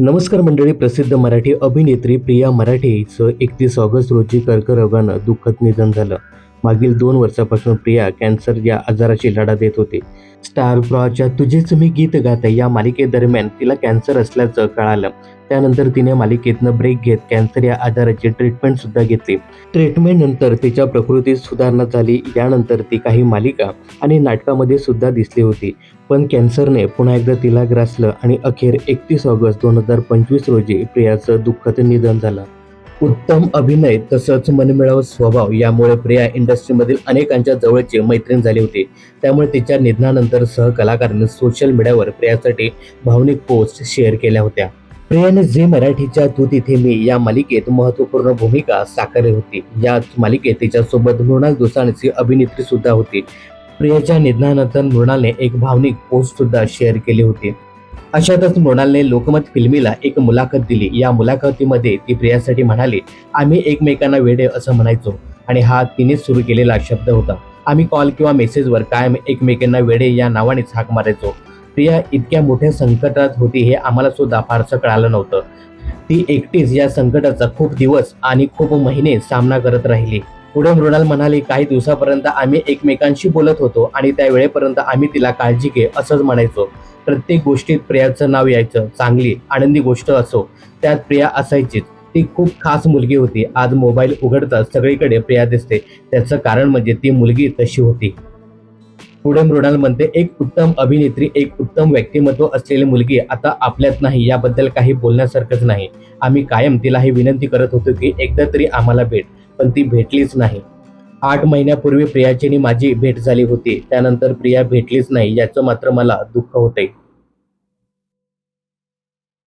नमस्कार मंडळी प्रसिद्ध मराठी अभिनेत्री प्रिया मराठे हिचं एकतीस ऑगस्ट रोजी कर्करोगानं दुःखद निधन झालं. मागील दोन वर्षापासून प्रिया कॅन्सर या आजाराची लढा देत होती. स्टार प्रॉच्या तुझेच मी गीत गाते या मालिकेदरम्यान तिला कॅन्सर असल्याचं कळालं. त्यानंतर तिने मालिकेतनं ब्रेक घेत कॅन्सर या आजाराची ट्रीटमेंट सुद्धा घेतली. ट्रीटमेंट नंतर तिच्या प्रकृतीत सुधारणा झाली. यानंतर ती काही मालिका आणि नाटकामध्ये सुद्धा दिसली होती. पण कॅन्सरने पुन्हा एकदा तिला ग्रासलं आणि अखेर एकतीस ऑगस्ट दोन हजार पंचवीस रोजी प्रियाचं दुःखद निधन झालं. उत्तम अभिनय तसंच मनमिळाव स्वभाव यामुळे प्रिया इंडस्ट्रीमधील अनेकांच्या जवळचे मैत्रीण झाली होती. त्यामुळे तिच्या निधनानंतर सहकलाकारांनी सोशल मीडियावर प्रियासाठी भावनिक पोस्ट शेअर केल्या होत्या. प्रियाने झी मराठीच्या तू तिथे मी या मालिकेत महत्त्वपूर्ण भूमिका साकारली होती. याच मालिकेत तिच्यासोबत मृणाल दुसाणची अभिनेत्री सुद्धा होती. प्रियाच्या निधनानंतर मृणालने एक भावनिक पोस्ट सुद्धा शेअर केली होती. अशातच मृणालने लोकमत फिल्मीला एक मुलाखत दिली. या मुलाखतीमध्ये ती प्रियासाठी म्हणाली आम्ही एकमेकांना वेडे असं म्हणायचो आणि हा तिने सुरू केलेला शब्द होता. आम्ही कॉल किंवा मेसेजवर कायम एकमेकांना वेडे या नावानेच हाक मारायचो. प्रिया इतक्या मोठ्या संकटात होती हे आम्हाला सुद्धा फारसं कळालं नव्हतं. ती एकटीच या संकटाचा खूप दिवस आणि खूप महिने सामना करत राहिली. पुढे मृणाल म्हणाली काही दिवसापर्यंत आम्ही एकमेकांशी बोलत होतो आणि त्या वेळेपर्यंत आम्ही तिला काळजी घे असंच म्हणायचो. प्रत्येक गोष्टीत प्रियाचं नाव यायचं चांगली आनंदी गोष्ट असो त्यात प्रिया असायचीच. ती खूप खास मुलगी होती. आज मोबाईल उघडताच सगळीकडे प्रिया दिसते. त्याचं कारण म्हणजे ती मुलगी तशी होती. पुढे मृणाल म्हणते एक उत्तम अभिनेत्री एक उत्तम व्यक्तिमत्व असलेली मुलगी आता आपल्यात नाही याबद्दल काही बोलण्यासारखंच नाही. आम्ही कायम तिला ही विनंती करत होतो की एकदा तरी आम्हाला भेट पण ती भेटलीच नाही. आठ महिन्यापूर्वी प्रियाची आणि माझी भेट झाली होती. त्यानंतर प्रिया भेटलीच नाही याचं मात्र मला दुःख होते